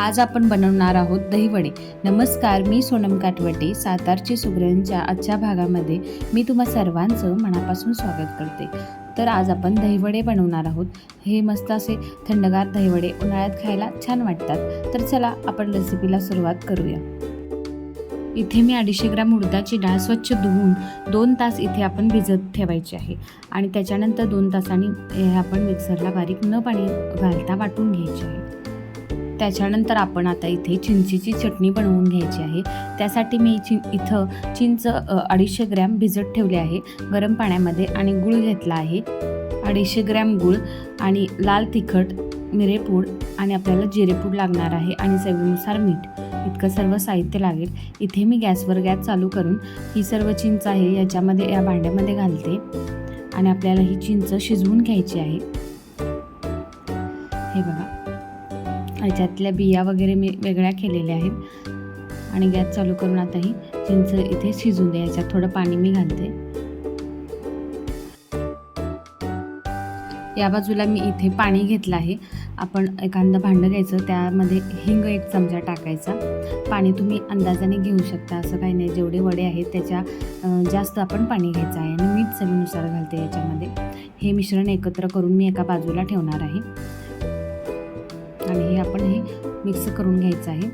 आज आपण बनवणार आहोत दहीवडे. नमस्कार मी सोनम काटवटे सातारची सुगरणच्या आजच्या भागामध्ये मी तुम्हा सर्वांचं मनापासून स्वागत करते. तर आज आपण दहीवडे बनवणार आहोत. हे मस्त असे थंडगार दहीवडे उन्हाळ्यात खायला छान वाटतात. तर चला आपण रेसिपीला सुरुवात करूया. इथे मी अडीचशे ग्राम उडदाची डाळ स्वच्छ धुवून दोन तास इथे आपण भिजत ठेवायची आहे. आणि त्याच्यानंतर दोन तासांनी हे आपण मिक्सरला बारीक न पाणी घालता वाटून घ्यायचे आहे. त्याच्यानंतर आपण आता इथे चिंचेची चटणी बनवून घ्यायची आहे. त्यासाठी मी चि इथं चिंच अडीचशे ग्रॅम भिजत ठेवले आहे. गरम पाण्यामध्ये आणि गूळ घेतला आहे. अडीचशे ग्रॅम गूळ आणि लाल तिखट मिरेपूड आणि आपल्याला जिरेपूड लागणार आहे आणि चवीनुसार मीठ. इतकं सर्व साहित्य लागेल. इथे मी गॅसवर गॅस चालू करून ही सर्व चिंच आहे याच्यामध्ये या भांड्यामध्ये घालते. आणि आपल्याला ही चिंच शिजवून घ्यायची आहे. हे बघा. याच्यातल्या बिया वगैरे मी वेगळ्या केलेल्या आहेत. आणि गॅस चालू करून आता ही चिंच इथे शिजून द्या याच्यात थोडं पाणी मी घालते. या बाजूला मी इथे पाणी घेतलं आहे. आपण एखादं भांडं घ्यायचं त्यामध्ये हिंग एक चमचा टाकायचा. पाणी तुम्ही अंदाजाने घेऊ शकता असं काही नाही. जेवढे वडे आहेत त्याच्या जास्त आपण पाणी घ्यायचं आहे. आणि मीठ चवीनुसार घालते याच्यामध्ये. हे मिश्रण एकत्र करून मी एका बाजूला ठेवणार आहे. आणि हे आपण हे मिक्स करून घ्यायचं आहे.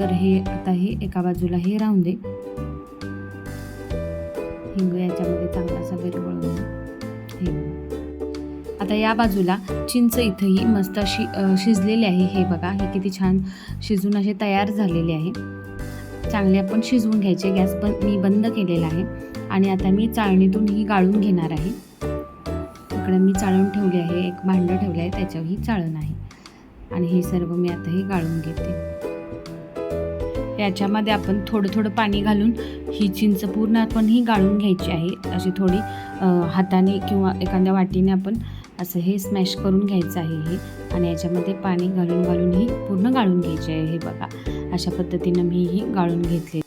तर हे आता हे एका बाजूला हे राहून दे. हिंग याच्यामध्ये चांगला असा हे आता या बाजूला चिंच इथंही मस्त अशी शिजलेली आहे. हे बघा हे किती छान शिजून असे तयार झालेले आहे. चांगले आपण शिजवून घ्यायचे. गॅस पण मी बंद केलेला आहे. आणि आता मी चाळणीतून ही गाळून घेणार आहे. इकडे मी चाळून ठेवली आहे एक भांडं ठेवलं आहे त्याच्यावर ही चाळण आहे. आणि हे सर्व मी आता हे गाळून घेते. याच्यामध्ये आपण थोडं थोडं पाणी घालून ही चिंच पूर्ण आपण ही गाळून घ्यायची आहे. अशी थोडी हाताने किंवा एखाद्या वाटीने आपण असं हे स्मॅश करून घ्यायचं आहे हे. आणि याच्यामध्ये पाणी घालून घालून ही पूर्ण गाळून घ्यायची आहे हे बघा. अशा पद्धतीनं मी ही गाळून घेतली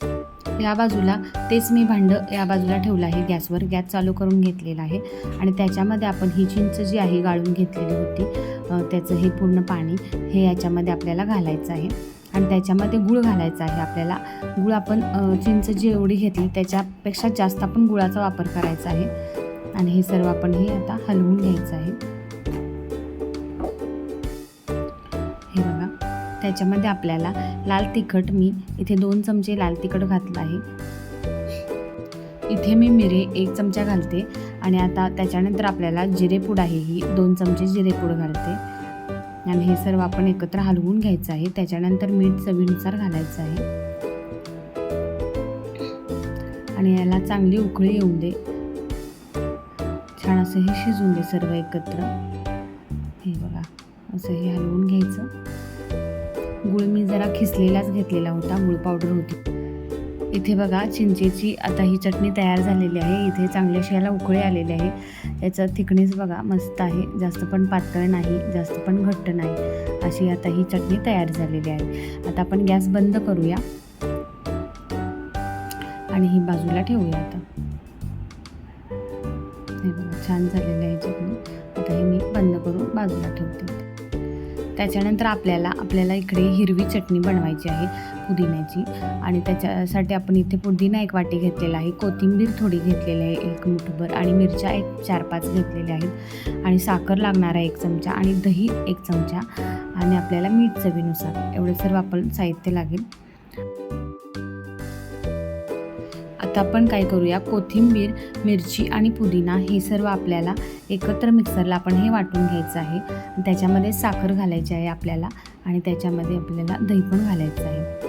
या बाजूला तेच मी भांडं या बाजूला ठेवलं आहे. गॅसवर गॅस चालू करून घेतलेला आहे. आणि त्याच्यामध्ये आपण ही चिंच जी आहे गाळून घेतलेली होती त्याचं हे पूर्ण पाणी हे याच्यामध्ये आपल्याला घालायचं आहे. आणि त्याच्यामध्ये गुळ घालायचा आहे आपल्याला. गुळ आपण चिंच जी एवढी घेतली त्याच्यापेक्षा जास्त आपण गुळाचा वापर करायचा आहे. आणि हे सर्व आपण हे आता हलवून घ्यायचं आहे. त्याच्यामध्ये आपल्याला लाल तिखट मी इथे दोन चमचे लाल तिखट घातलं आहे. इथे मी मिरे एक चमचा घालते आणि आता त्याच्यानंतर आपल्याला जिरेपूड आहे ही दोन चमचे जिरेपूड घालते. आणि हे सर्व आपण एकत्र हलवून घ्यायचं आहे. त्याच्यानंतर मीठ चवीनुसार घालायचं आहे. आणि याला चांगली उकळी येऊन दे. छान असं हे शिजून दे सर्व एकत्र. हे बघा असं हे हलवून घ्यायचं. गुळ मी जरा खिसलेलाच घेतलेला होता गुळ पावडर होती. इथे बघा चिंचेची आता ही चटणी तयार झालेली आहे. इथे चांगल्याशी याला उकळी आलेली आहे याचं थिकनेस बघा मस्त आहे. जास्त पण पातळ नाही जास्त पण घट्ट नाही. अशी आता ही चटणी तयार झालेली आहे. आता आपण गॅस बंद करूया. आणि ही बाजूला ठेवूया आता. हे बघा छान झालेलं आहे चटणी. आता हे मी बंद करून बाजूला ठेवते. त्याच्यानंतर आपल्याला आपल्याला इकडे हिरवी चटणी बनवायची आहे पुदिन्याची. आणि त्याच्यासाठी आपण इथे पुदिना एक वाटी घेतलेला आहे कोथिंबीर थोडी घेतलेली आहे एक मुठभर आणि मिरच्या एक चार पाच घेतलेल्या आहेत. आणि साखर लागणार आहे एक चमचा आणि दही एक चमचा. आणि आपल्याला मीठ चवीनुसार एवढं सर्व आपण साहित्य लागेल. आता आपण काय करूया? कोथिंबीर मिरची आणि पुदिना हे सर्व आपल्याला एकत्र मिक्सरला आपण हे वाटून घ्यायचं आहे. त्याच्यामध्ये साखर घालायची आहे आपल्याला आणि त्याच्यामध्ये आपल्याला दही पण घालायचं आहे.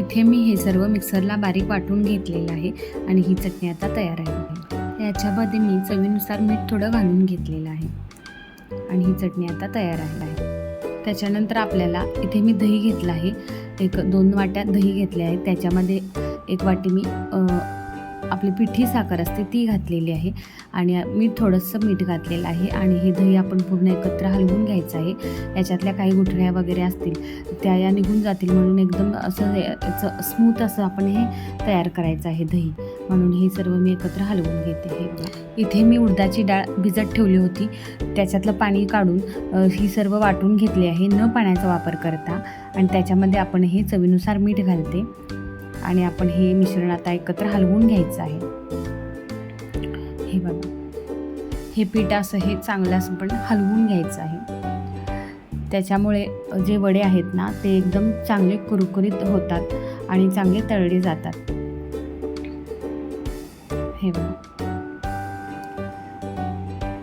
इथे मी हे सर्व मिक्सरला बारीक वाटून घेतलेलं आहे आणि ही चटणी आता तयार आहे. याच्यामध्ये मी चवीनुसार मीठ थोडं घालून घेतलेलं आहे आणि ही चटणी आता तयार आहे. त्याच्यानंतर आपल्याला इथे मी दही घेतलं आहे. एक दोन वाट्या दही घेतले आहे. त्याच्यामध्ये एक वाटी मी आपली पिठी साखर असते ती घातलेली आहे आणि मी थोडंसं मीठ घातलेलं आहे आणि हे दही आपण पूर्ण एकत्र हलवून घ्यायचं आहे. याच्यातल्या काही गुठळ्या वगैरे असतील त्या या निघून जातील म्हणून एकदम असं याचं स्मूथ असं आपण हे तयार करायचं आहे दही. म्हणून हे सर्व मी एकत्र हलवून घेते हे इथे मी उडदाची डाळ भिजत ठेवली होती. त्याच्यातलं पाणी काढून ही सर्व वाटून घेतली आहे न पाण्याचा वापर करता. आणि त्याच्यामध्ये आपण हे चवीनुसार मीठ घालते. आणि आपण हे मिश्रण आता एकत्र हलवून घ्यायचं आहे. हे बघा. हे पीठ असं हे चांगलं असं पण हलवून घ्यायचं आहे. त्याच्यामुळे जे वडे आहेत ना ते एकदम चांगले कुरकुरीत होतात आणि चांगले तळले जातात. हे बघा.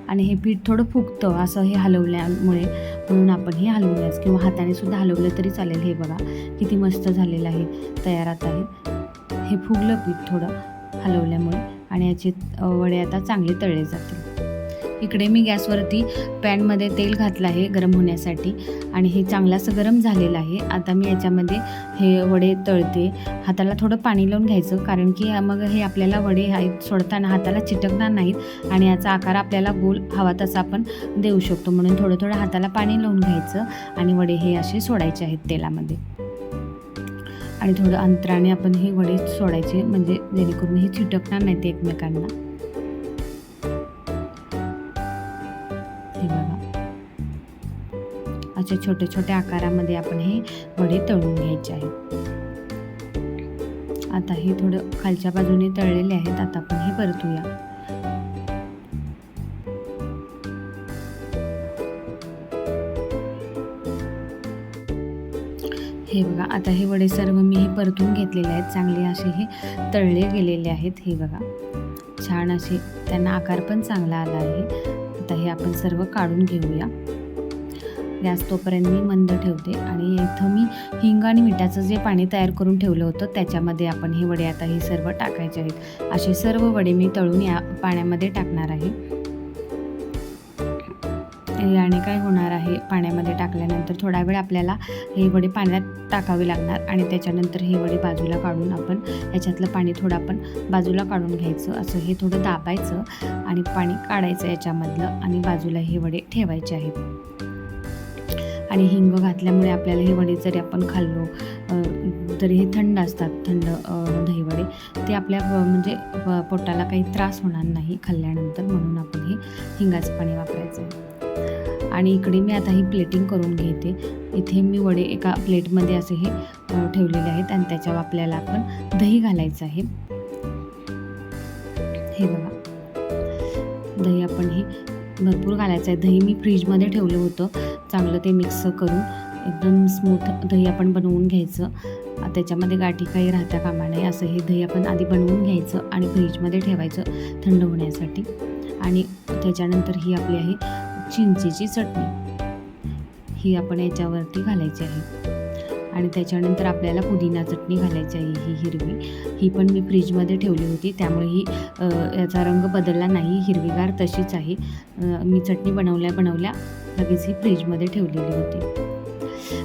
आणि हे पीठ थोडं फुगतं असं हे हलवल्यामुळे म्हणून आपण हे हलवून किंवा हाताने सुद्धा हलवलं तरी चालेल. हे बघा किती मस्त झालेलं आहे. तयारात आहे हे. फुगलं पीठ थोडं हलवल्यामुळे आणि याचे वडे आता चांगले तळले जातील. इकडे मी गॅसवरती पॅनमध्ये तेल घातलं आहे गरम होण्यासाठी आणि हे चांगलं असं गरम झालेलं आहे. आता मी याच्यामध्ये हे वडे तळते. हाताला थोडं पाणी लावून घ्यायचं कारण की मग हे आपल्याला वडे आहेत सोडताना हाताला चिटकणार नाहीत आणि याचा आकार आपल्याला गोल हवा तसा आपण देऊ शकतो. म्हणून थोडं थोडं हाताला पाणी लावून घ्यायचं आणि वडे हे असे सोडायचे आहेत तेलामध्ये. आणि थोडं अंतराने आपण हे वडे सोडायचे म्हणजे जेणेकरून हे चिटकणार नाहीत एकमेकांना. असे छोट्या छोट्या आकारामध्ये आपण हे वडे तळून घ्यायचे आहेत. आता हे थोडं खालच्या बाजूने तळलेले आहेत. आता आपण हे परतूया. हे बघा आता हे वडे सर्व मी हे परतून घेतलेले आहेत. चांगले असे हे तळले गेलेले आहेत. हे बघा छान असे त्यांना आकार पण चांगला आला आहे. आता हे आपण सर्व काढून घेऊया. गॅस तोपर्यंत मी मंद ठेवते आणि इथं मी हिंग आणि मिठाचं जे पाणी तयार करून ठेवलं होतं त्याच्यामध्ये आपण हे वडे आता हे सर्व टाकायचे आहेत. असे सर्व वडे मी तळून या पाण्यामध्ये टाकणार आहे. याने काय होणार आहे पाण्यामध्ये टाकल्यानंतर थोडा वेळ आपल्याला हे वडे पाण्यात टाकावे लागणार आणि त्याच्यानंतर हे वडे बाजूला काढून आपण याच्यातलं पाणी थोडं आपण बाजूला काढून घ्यायचं असं हे थोडं दाबायचं आणि पाणी काढायचं याच्यामधलं आणि बाजूला हे वडे ठेवायचे आहेत. आणि हिंग घातल्यामुळे आपल्याला हे वडे जरी आपण खाल्लो तरी हे थंड असतात थंड दहीवडे ते आपल्या म्हणजे पोटाला काही त्रास होणार नाही खाल्ल्यानंतर म्हणून आपण हे हिंगाचं पाणी वापरायचं. आहे आणि इकडे मी आता ही प्लेटिंग करून घेते. इथे मी वडे एका प्लेटमध्ये असे हे ठेवलेले आहेत आणि त्याच्यावर आपल्याला आपण दही घालायचं आहे. हे बघा. दही आपण हे भरपूर घालायचं आहे. दही मी फ्रीजमध्ये ठेवलं होतं. चांगलं ते मिक्स करून एकदम स्मूथ दही आपण बनवून घ्यायचं. त्याच्यामध्ये गाठी काही राहता कामा नये असं हे दही आपण आधी बनवून घ्यायचं आणि फ्रीजमध्ये ठेवायचं थंड होण्यासाठी. आणि त्याच्यानंतर ही आपली आहे चिंचेची चटणी. ही आपण याच्यावरती घालायची आहे. आणि त्याच्यानंतर आपल्याला पुदिना चटणी घालायची आहे ही हिरवी. ही पण मी फ्रीजमध्ये ठेवली होती त्यामुळे ही याचा रंग बदलला नाही हिरवीगार तशीच आहे. मी चटणी बनवल्या बनवल्या लगेच ही फ्रीजमध्ये ठेवलेली होती.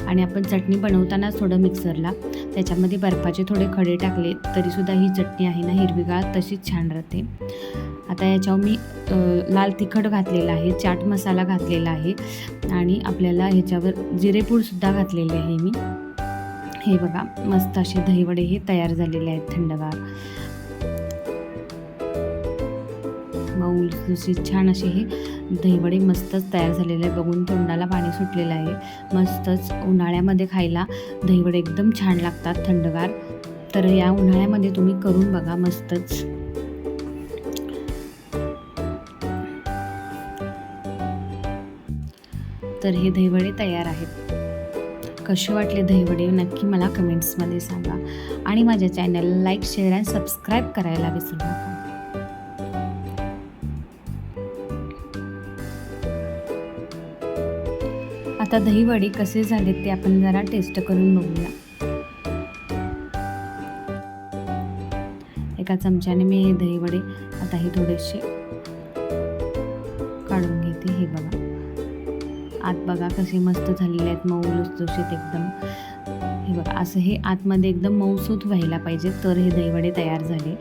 आणि आपण चटणी बनवतानाच थोडं मिक्सरला त्याच्यामध्ये बर्फाचे थोडे खडे टाकले तरीसुद्धा ही चटणी आहे ना हिरवीगार तशीच छान राहते. आता याच्यावर मी लाल तिखट घातलेला आहे चाट मसाला घातलेला आहे. आणि आपल्याला ह्याच्यावर जिरेपूडसुद्धा घातलेले आहे मी. हे बघा मस्त असे दहीवडे हे तयार झालेले आहेत थंडगार. मऊ छान असे हे दहीवडे मस्तच तयार झालेले आहे बघून तोंडाला पाणी सुटलेलं आहे. मस्तच उन्हाळ्यामध्ये खायला दहीवडे एकदम छान लागतात थंडगार. तर या उन्हाळ्यामध्ये तुम्ही करून बघा मस्तच. तर हे दहीवडे तयार आहेत. कसे वाटले दहीवडे नक्की मला कमेंट्समध्ये सांगा. आणि माझ्या चॅनलला लाईक शेअर आणि सबस्क्राईब करायला विसरू नका. आता दहीवडे कसे झाले ते आपण जरा टेस्ट करून बघूया. एका चमच्याने मी हे दहीवडे आता हे थोडेसे काढून घेते हे बघा. आत बघा कसे मस्त झालेले आहेत मऊ लुसलुशीत एकदम. हे बघा असं हे आतमध्ये एकदम मऊसूत व्हायला पाहिजे तर हे दहीवडे तयार झाले.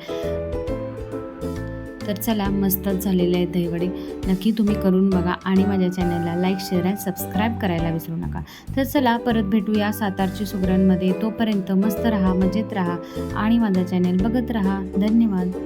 तर चला मस्तच झालेले आहेत दहीवडे. नक्की तुम्ही करून बघा आणि माझ्या चॅनलला लाईक शेअर आणि सबस्क्राईब करायला विसरू नका. तर चला परत भेटूया सातारची सुगरणमध्ये तोपर्यंत मस्त राहा मजेत राहा आणि माझा चॅनल बघत राहा. धन्यवाद.